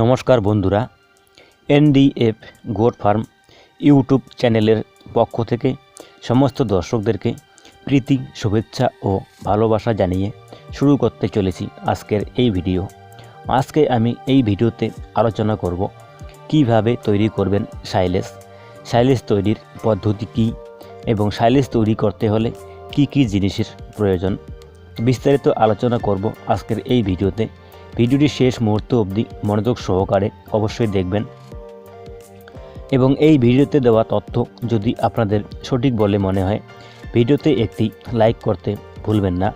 নমস্কার বন্ধুরা NDF goat farm YouTube চ্যানেলের পক্ষ থেকে সমস্ত দর্শকদেরকে প্রীতি, শুভেচ্ছা ও ভালোবাসা জানিয়ে শুরু করতে চলেছি আজকের এই ভিডিও। আজকে আমি এই ভিডিওতে আলোচনা করব কীভাবে তৈরি করবেন সাইলেস। সাইলেস তৈরির পদ্ধতি কী এবং সাইলেস তৈরি করতে হলে কি কি জিনিসের প্রয়োজন? বিস্তারিত আলোচনা করব আজকের এই ভিডিওতে। ভিডিওটি শেষ মুহূর্ত অবধি মনোযোগ সহকারে অবশ্যই দেখবেন। এবং এই ভিডিওতে দেওয়া তথ্য যদি আপনাদের সঠিক বলে মনে হয়, ভিডিওতে একটি লাইক করতে ভুলবেন না।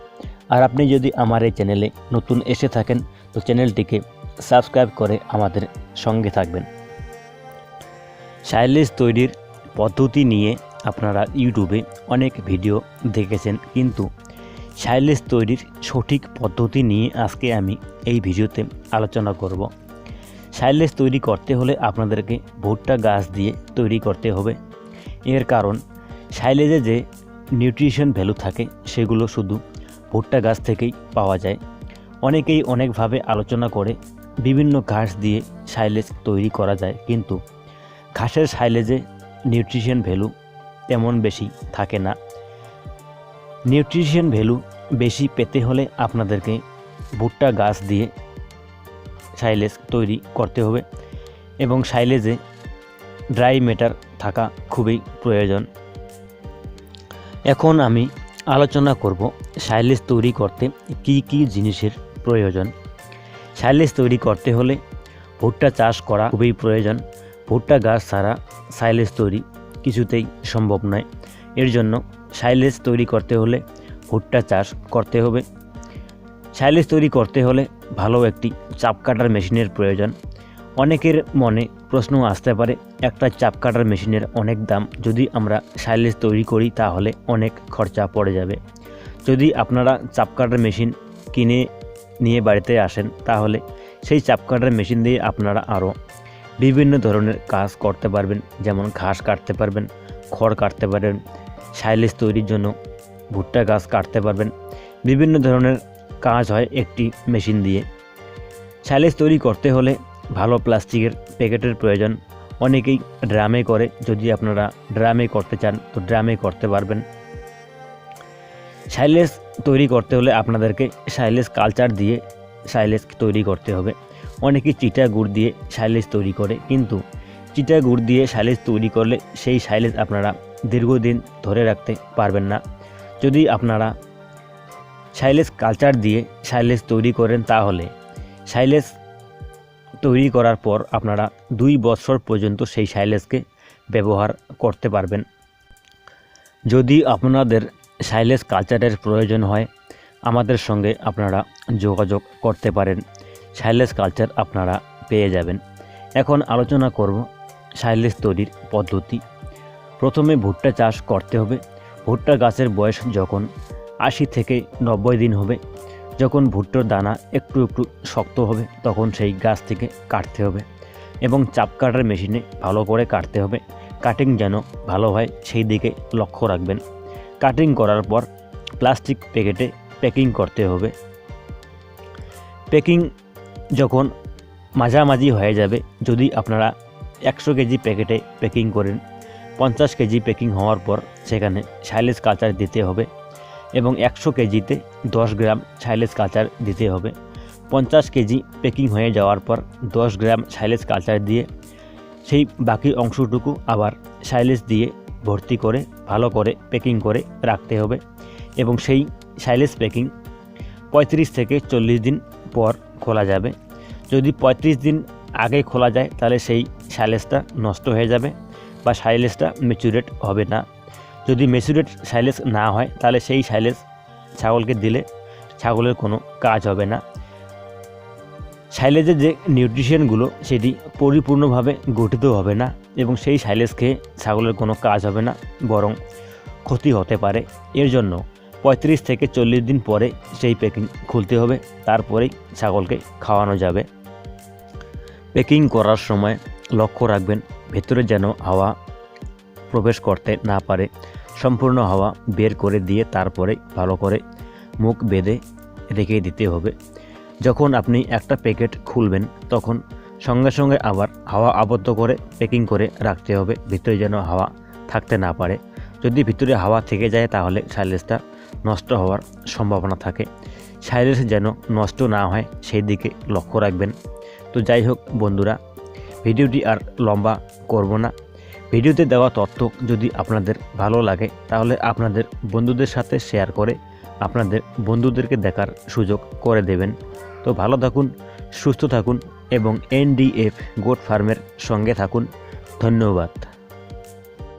আর আপনি যদি আমার এই চ্যানেলে নতুন এসে থাকেন, তো চ্যানেলটিকে সাবস্ক্রাইব করে আমাদের সঙ্গে থাকবেন। সাইলেজ তৈরির পদ্ধতি নিয়ে আপনারা ইউটিউবে অনেক ভিডিও দেখেছেন, কিন্তু সাইলেজ তৈরির সঠিক পদ্ধতি নিয়ে আজকে আমি এই ভিডিওতে আলোচনা করব। সাইলেজ তৈরি করতে হলে আপনাদেরকে ভুট্টা গাছ দিয়ে তৈরি করতে হবে। এর কারণ সাইলেজে যে নিউট্রিশন ভ্যালু থাকে, সেগুলো শুধু ভুট্টা গাছ থেকেই পাওয়া যায়। অনেকেই অনেকভাবে আলোচনা করে বিভিন্ন ঘাস দিয়ে সাইলেজ তৈরি করা যায়, কিন্তু ঘাসের সাইলেজে নিউট্রিশন ভ্যালু তেমন বেশি থাকে না। নিউট্রিশন ভ্যালু বেশি পেতে হলে আপনাদেরকে ভুট্টা গাছ দিয়ে সাইলেজ তৈরি করতে হবে এবং সাইলেজে ড্রাই ম্যাটার থাকা খুবই প্রয়োজন। এখন আমি আলোচনা করব সাইলেজ তৈরি করতে কি কি জিনিসের প্রয়োজন। সাইলেজ তৈরি করতে হলে ভুট্টা চাষ করা খুবই প্রয়োজন। ভুট্টা গাছ ছাড়া সাইলেজ তৈরি কিছুতেই সম্ভব নয়। এর জন্য সাইলেজ তৈরি করতে হলে ভুট্টা চাষ করতে হবে। সাইলেজ তৈরি করতে হলে ভালো একটি চাপ কাটার মেশিনের প্রয়োজন। অনেকের মনে প্রশ্ন আসতে পারে, একটা চাপ কাটার মেশিনের অনেক দাম। যদি আমরা সাইলেজ তৈরি করি, তাহলে অনেক খরচা পড়ে যাবে। যদি আপনারা চাপ কাটার মেশিন কিনে নিয়ে বাড়িতে আসেন, তাহলে সেই চাপ কাটার মেশিন দিয়ে আপনারা আরও বিভিন্ন ধরনের কাজ করতে পারবেন। যেমন ঘাস কাটতে পারবেন, খড় কাটতে পারবেন সাইলেজ তৈরির জন্য ভুট্টা গাছ কাটতে পারবেন। বিভিন্ন ধরনের কাজ হয় একটি মেশিন দিয়ে। সাইলেজ তৈরি করতে হলে ভালো প্লাস্টিকের প্যাকেটের প্রয়োজন। অনেকেই ড্রামে করে। যদি আপনারা ড্রামে করতে চান, তো ড্রামে করতে পারবেন। সাইলেজ তৈরি করতে হলে আপনাদেরকে সাইলেজ কালচার দিয়ে সাইলেজ তৈরি করতে হবে। অনেকেই চিটা গুড় দিয়ে সাইলেজ তৈরি করে, কিন্তু চিটা গুড় দিয়ে সাইলেজ তৈরি করলে সেই সাইলেজ আপনারা দীর্ঘদিন ধরে রাখতে পারবেন না। যদি আপনারা সাইলেস কালচার দিয়ে সাইলেস তৈরি করেন তাহলে সাইলেজ তৈরি করার পর আপনারা দুই বছর পর্যন্ত সেই সাইলেজকে ব্যবহার করতে পারবেন। যদি আপনাদের সাইলেস কালচারের প্রয়োজন হয়, আমাদের সঙ্গে আপনারা যোগাযোগ করতে পারেন। সাইলেস কালচার আপনারা পেয়ে যাবেন। এখন আলোচনা করব সাইলেস তৈরির পদ্ধতি। প্রথমে ভুট্টা চাষ করতে হবে। ভুট্টা গাছের বয়স যখন আশি থেকে নব্বই দিন হবে, যখন ভুট্টোর দানা একটু একটু শক্ত হবে, তখন সেই গাছ থেকে কাটতে হবে এবং চাপ কাটার মেশিনে ভালো করে কাটতে হবে। কাটিং যেন ভালো হয়, সেই দিকে লক্ষ্য রাখবেন। কাটিং করার পর প্লাস্টিক প্যাকেটে প্যাকিং করতে হবে। প্যাকিং যখন মাঝামাঝি হয়ে যাবে, যদি আপনারা একশো কেজি প্যাকেটে প্যাকিং করেন পঞ্চাশ কেজি প্যাকিং হওয়ার পর সেখানে সাইলেজ কালচার দিতে হবে এবং একশো কেজিতে দশ গ্রাম সাইলেজ কালচার দিতে হবে। পঞ্চাশ কেজি প্যাকিং হয়ে যাওয়ার পর দশ গ্রাম সাইলেজ কালচার দিয়ে সেই বাকি অংশটুকু আবার সাইলেজ দিয়ে ভর্তি করে, ভালো করে প্যাকিং করে রাখতে হবে এবং সেই সাইলেজ প্যাকিং পঁয়ত্রিশ থেকে চল্লিশ দিন পর খোলা যাবে। যদি পঁয়ত্রিশ দিন আগে খোলা যায় তাহলে সেই সাইলেজটা নষ্ট হয়ে যাবে। বা সাইলেজটা ম্যাচুরেট হবে না। যদি ম্যাচুরেট সাইলেজ না হয়, তাহলে সেই সাইলেজ ছাগলকে দিলে ছাগলের কোনো কাজ হবে না। সাইলেজের যে নিউট্রিশনগুলো, সেটি পরিপূর্ণভাবে গঠিত হবে না এবং সেই সাইলেজ খেয়ে ছাগলের কোনো কাজ হবে না, বরং ক্ষতি হতে পারে। এর জন্য পঁয়ত্রিশ থেকে চল্লিশ দিন পরে সেই প্যাকিং খুলতে হবে, তারপরেই ছাগলকে খাওয়ানো যাবে। প্যাকিং করার সময় লক্ষ্য রাখবেন ভেতরে যেন হাওয়া প্রবেশ করতে না পারে, সম্পূর্ণ হাওয়া বের করে দিয়ে তারপরে ভালো করে মুখ বেঁধে রেখে দিতে হবে। যখন আপনি একটা প্যাকেট খুলবেন, তখন সঙ্গে সঙ্গে আবার হাওয়া আবদ্ধ করে, প্যাকিং করে রাখতে হবে। ভিতরে যেন হাওয়া থাকতে না পারে। যদি ভিতরে হাওয়া থেকে যায়, তাহলে সাইলেজটা নষ্ট হওয়ার সম্ভাবনা থাকে। সাইলেজ যেন নষ্ট না হয়, সেই দিকে লক্ষ্য রাখবেন। তো যাই হোক বন্ধুরা, ভিডিওটি আর লম্বা করব না। ভিডিওতে দেওয়া তথ্য যদি আপনাদের ভালো লাগে, তাহলে আপনাদের বন্ধুদের সাথে শেয়ার করে আপনাদের বন্ধুদেরকে দেখার সুযোগ করে দেবেন। তো ভালো থাকুন, সুস্থ থাকুন এবং এনডিএফ গোট ফার্মের সঙ্গে থাকুন। ধন্যবাদ।